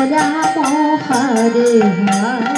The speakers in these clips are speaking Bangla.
পরা মহারে হা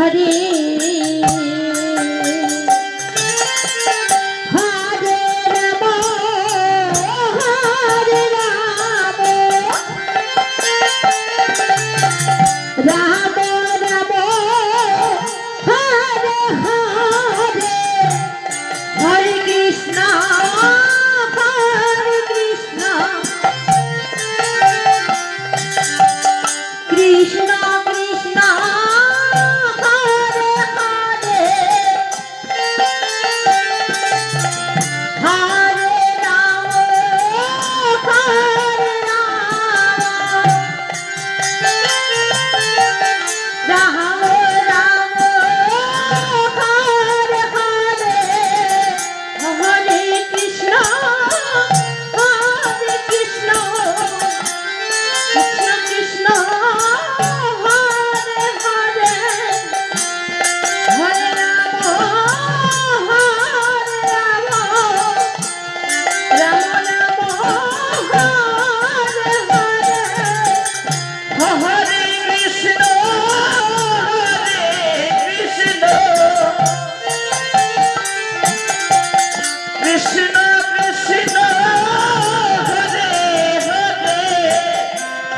हरे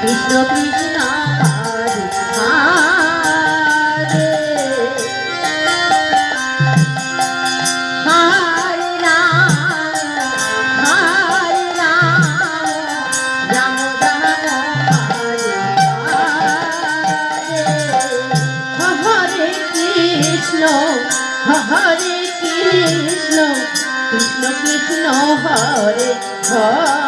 Krishna Krishna Hare Krishna, Krishna Krishna, Hare Hare.